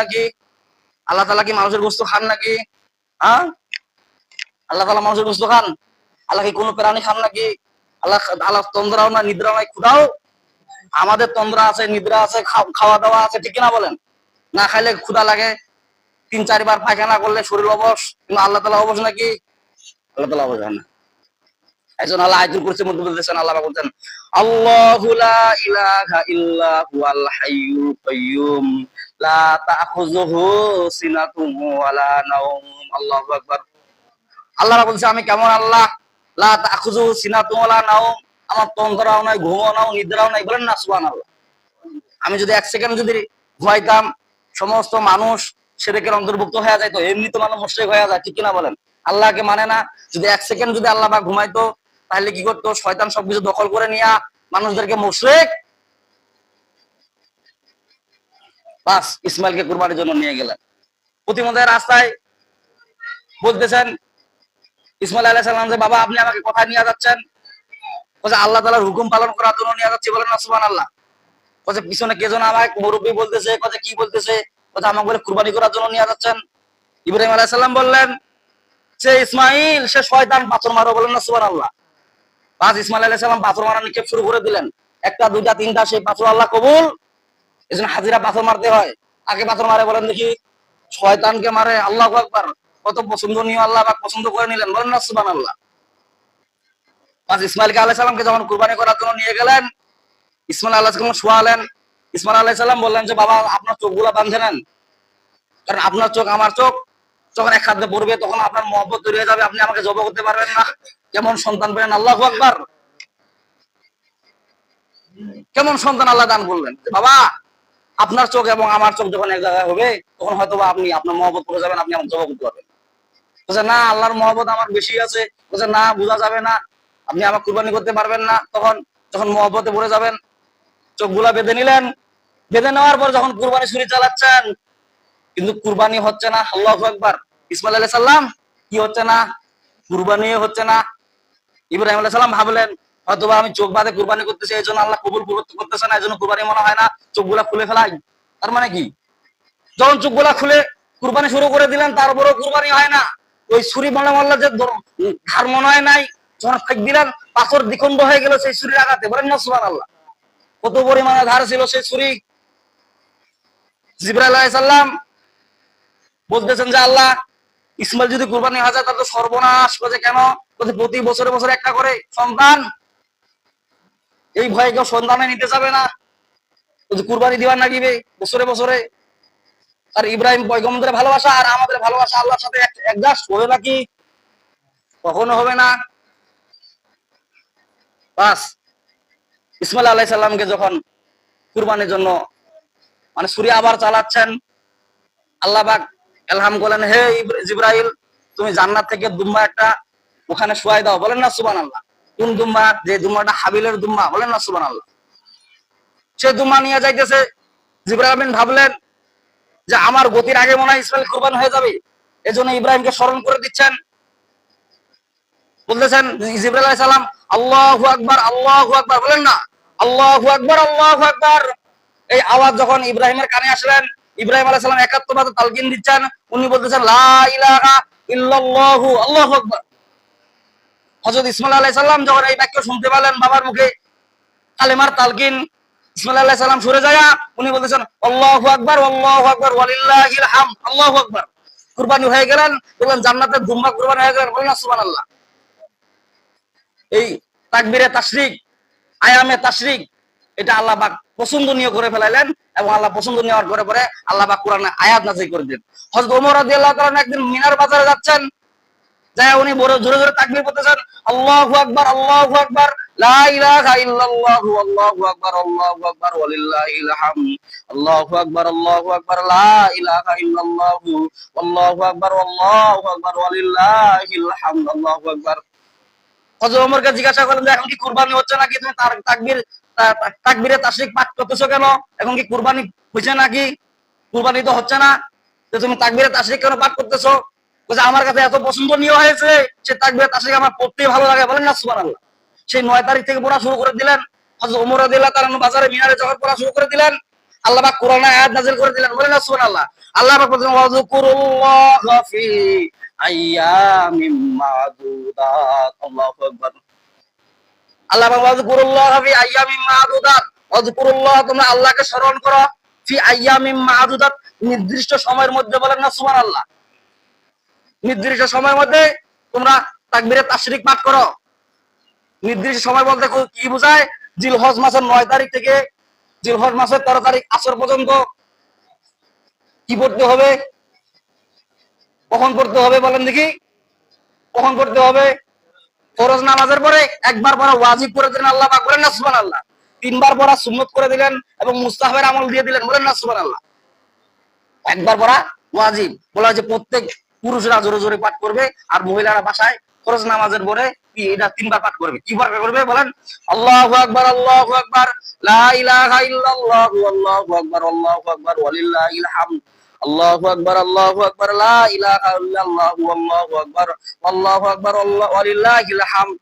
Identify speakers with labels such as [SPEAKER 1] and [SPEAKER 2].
[SPEAKER 1] নাকি? আল্লাহ তালা কি মানুষের গোস্ত খান নাকি? হ্যাঁ? আল্লাহ তালা মানুষের গোস্ত খান? আল্লাহ কি কোনো প্রাণী খান নাকি? আল্লাহ আল্লাহ তন্দ্রাও না, নিদ্রা নাই, ক্ষুধাও? আমাদের তন্দ্রা আছে, নিদ্রা আছে খাওয়া দাওয়া আছে, ঠিক না বলেন? না খাইলে ক্ষুধা লাগে, তিন চারবার পায়খানা করলে শরীর অবশ, কিন্তু আল্লাহ তালা অবশ নাকি? আল্লাহ তালা অবশ হয় না। একজন আল্লাহ আয়াতুল কুরসির মধ্যে বলতেছেন, আল্লাহ লা ইলাহা ইল্লা হুয়াল লা তাখুযুহু ওয়ালা নাওম। আল্লাহু আকবার। আল্লাহ বলছে, আমি কেমন আল্লাহ? লা তাখুযুহু ওয়ালা নাওম, আমার তন্দ্রাও নাই নাই, নিদ্রাও নাই, বলেন না সুবহানাল্লাহ। আমি যদি এক সেকেন্ড যদি ঘুমাইতাম, সমস্ত মানুষ সেরেকের অন্তর্ভুক্ত হয়ে যায় তো এমনি তো মানুষ মুশরিক হয়ে যায়, ঠিক কিনা বলেন? আল্লাহকে মানে না, যদি এক সেকেন্ড যদি আল্লাহ বা ঘুমাইতো তাহলে কি করতো? শয়তান সবকিছু দখল করে নিয়ে মানুষদেরকে মুশরিক বাস ইসমাইলকে কুরবানির জন্য নিয়ে গেলেন। প্রতিমধ্যে রাস্তায় বলতেছেন, ইসমাইল আলাইহিস সালাম যে, বাবা, আপনি আমাকে কোথায় নিয়ে যাচ্ছেন? বলছে, আল্লাহ তাআলার হুকুম পালন করার জন্য নিয়ে যাচ্ছি। বলেন না, সুবহানাল্লাহ। বলছে, পিছনে কে যেন আমাকে মুরব্বী বলতেছে কথা কি বলতেছে? কথা আমাকে বলে কুরবানি করার জন্য নিয়ে যাচ্ছেন। ইব্রাহিম আলাইহিস সালাম বললেন, সে ইসমাইল, সে শয়তান, পাথর মারো। বলেন না, সুবহানাল্লাহ। পাঁচ ইসমাইল আলাইহিস সালাম পাথর মারা নিক্ষেপ শুরু করে দিলেন। একটা, দুইটা, তিনটা, সেই পাথর আল্লাহ কবুল। এজন্য হাজিরা পাথর মারতে হয়। আগে পাথর মারে, বলেন দেখি, শয়তানকে মারে, আল্লাহ আকবার। কত পছন্দনীয় আল্লাহ পাক পছন্দ করে নিলেন, বলেন না, সুবহানাল্লাহ। পাঁচ ইসমাইলকে আলাইহিস সালামকে যখন কুরবানি করার জন্য নিয়ে গেলেন, ইসমাইল আল্লাহ সালাম শোয়ালেন। ইসমাইল আলাইহিস সালাম বললেন যে, বাবা, আপনার চোখগুলা বাঁধে নেন। কারণ আপনার চোখ আমার চোখ যখন এক খাদ্যে পড়বে, তখন আপনার মহব্বত তৈরি হয়ে যাবে। আপনি আমাকে জব করতে পারবেন না। কেমন সন্তান পেলেন আল্লাহ আকবার। কেমন সন্তান আল্লাহ দান করলেন? বাবা, আপনার চোখ এবং আমার চোখ যখন এক জায়গায় হবে, তখন হয়তো আপনি আপনার মহব্বত করে যাবেন, আপনি আমার জব করতে পারবেন। বলছে, না, আল্লাহর মহব্বত আমার বেশি আছে। বলছে, না, বোঝা যাবে না। আপনি আমার কুরবানি করতে পারবেন না। তখন, যখন মহব্বতে পড়ে যাবেন, চোখগুলা বেঁধে নিলেন। বেঁধে নেওয়ার পর যখন কুরবানি ছুরি চালাচ্ছেন কিন্তু কুরবানি হচ্ছে না, আল্লাহ একবার ইসমাইল আলাইহিস সালাম, কি হচ্ছে না? কুরবানি হচ্ছে না। ইব্রাহিম আলাইহিস সালাম ভাবলেন হয়তোবা আমি চোখ বাঁধে কুরবানি করতেছি, এই জন্য আল্লাহ কবুল করতে- করতেছে না, এই জন্য কুরবানি মনে হয় না, চোখগুলা খুলে ফেলাই। তার মানে কি? যখন চোখগুলা খুলে কুরবানি শুরু করে দিলেন, তারপরেও কুরবানি হয় না। ওই ছুরি মনে মল্লা যে ধার মনে হয় নাই, যখন ফেক দিলেন, পাথর দ্বিখণ্ড হয়ে গেল সেই ছুরির আঘাতে। বলেন না আল্লাহ কত পরিমাণে ধার ছিল সেই ছুরি? জিব্রাইল আলাইহিস সালাম বলতেছেন যে আল্লাহ, ইসমাইল যদি কুরবানি হয়ে যায়, তাহলে সর্বনাশ করে কেন? প্রতি বছরে বছরে একটা করে সন্তান। এই ভয়ে কেউ সন্তানে নিতে যাবে না। কুরবানি দিবার না বছরে বছরে। আর ইব্রাহিম পয়গম্বরের ভালোবাসা আর আমাদের ভালোবাসা আল্লাহর সাথে একজাস্ট হবে নাকি? কখনো হবে না। বাস, ইসমাইল আলাইহিস সালামকে যখন কুরবানির জন্য মানে সূর্য আবার চালাচ্ছেন, আল্লাহ এলহাম করলেন হে জিব্রাইল, তুমি জান্নাত থেকে দুম্বা একটা ওখানে শুয়াই দাও। বলেন না সুবান আল্লাহ কোন দুম্বা যে দুম্বাটা হাবিলের দুম্বা বলেন না সুবান আল্লাহ সে দুম্বা নিয়ে যাইতেছে। জিব্রাইল আমিন ভাবলেন যে আমার গতির আগে মনে হয় ইসমাইল কুরবান হয়ে যাবে। এজন্য ইব্রাহিমকে স্মরণ করে দিচ্ছেন। বলতেছেন, জিব্রাইল আলাইহিস সালাম, আল্লাহু আকবার আল্লাহু আকবার। বলেন না, আল্লাহু আকবার আল্লাহু আকবার। এই আওয়াজ যখন ইব্রাহিমের কানে আসলেন ইব্রাহিম আলাইহিস সালাম একাত্মবাদ তালকিন দিচ্ছেন। উনি বলতেছেন আল্লাহু আকবার। হযরত ইসমাইল আলাইহিস সালাম যখন এই বাক্য শুনতে পেলেন বাবার মুখে, কালেমার তালকিন সরে উনি বলতেছেন, আল্লাহু আকবার ওয়ালিল্লাহিল আকবার। কুরবানি হয়ে গেলেন বললেন জান্নাতের কুরবানি হয়ে গেলেন। বলেন না, সুবহানাল্লাহ। এই তাকবিরে তাশরিক, আয়ামে তাশরিক এটা আল্লাহ পাক পছন্দনীয় করে ফেলাইলেন এবং আল্লাহ পছন্দনীয় হওয়ার পরে পরে আল্লাহ পাক কোরআনে আয়াত নাযিল করে দিলেন। হযরত ওমর রাদিয়াল্লাহু তাআলা একদিন মিনার বাজারে যাচ্ছেন। যায় উনি বড় জোরে জোরে তাকবীর করতেছেন আল্লাহু আকবার আল্লাহু আকবার, লা ইলাহা ইল্লাল্লাহু, আল্লাহু আকবার আল্লাহু আকবার ওয়ালিল্লাহিল হামদ আল্লাহু আকবার আল্লাহু আকবার, লা ইলাহা ইল্লাল্লাহু, আল্লাহু আকবার আল্লাহু আকবার ওয়ালিল্লাহিল হামদ আল্লাহু আকবার। হযরত ওমরকে জিজ্ঞাসা করলেন যে, এখন কি কুরবানি হচ্ছে নাকি? তুমি তার তাকবীর তাকবীরে তাশরিক পাঠ করতেছো কেন? এখন কি কুরবানি হয়েছে নাকি? কুরবানি তো হচ্ছে না। তো তুমি তাকবীরে তাশরিক কেন পাঠ করতেছো? বলছে, আমার কাছে এত পছন্দনীয় হয়েছে সে তাকবীরে তাশরিক আমার পড়তেই ভালো লাগে, বলেন না, সুবহানাল্লাহ। সেই নয় তারিখ থেকে পড়া শুরু করে দিলেন। হযরত ওমর রাদিয়াল্লাহু তাআলা বাজারে মিনারে যখন পড়া শুরু করে দিলেন, আল্লাহ পাক কোরআনে আয়াত নাযিল করে দিলেন, বলেন না, সুবহানাল্লাহ। আল্লাহ পাক বলেন ওয়াযকুরুল্লাহ ফি আইয়ামিম মাদুদাত, আল্লাহু আকবার। আল্লাহ ফি আইয়ামিম মাদুদাত। তোমরা আল্লাহকে স্মরণ করো ফি আইয়ামিম মাদুদাত। নির্দিষ্ট সময়ের মধ্যে বলেন না, সুবহানাল্লাহ। নির্দিষ্ট সময়ের মধ্যে তোমরা তাকবীরে তাশরিক পাঠ করো। নির্দিষ্ট সময় বলতে কো- বোঝায়? জিলহজ মাসের নয় তারিখ থেকে জিলহজ মাসের তেরো তারিখ আসর পর্যন্ত কি পড়তে হবে? কখন পড়তে হবে বলেন দেখি। কখন পড়তে হবে? ফরজ নামাজের পরে একবার পড়া ওয়াজিব করে দিলেন আল্লাহ, পাক বলেন না, সুবহানাল্লাহ। তিনবার পড়া সুন্নত করে দিলেন এবং মুস্তাহাবের আমল দিয়ে দিলেন, বলেন না, সুবহানাল্লাহ। একবার পড়া ওয়াজিব, বলা হয়েছে প্রত্যেক পুরুষরা জোরে জোরে পাঠ করবে আর মহিলারা বাসায় ফরজ নামাজের পরে এটা তিনবার পাঠ করবে? কি পাঠ করবে, বলেন? আল্লাহু আকবার আল্লাহু আকবার, লা ইলাহা ইল্লাল্লাহু, আল্লাহু আকবার আল্লাহু আকবার, ওয়ালিল্লাহিল হামদ। আল্লাহু আকবার আল্লাহু আকবার লা ইলাহা ইল্লাল্লাহু আল্লাহু আকবার আল্লাহু আকবার আল্লাহু ওয়ালিল্লাহিল হামদ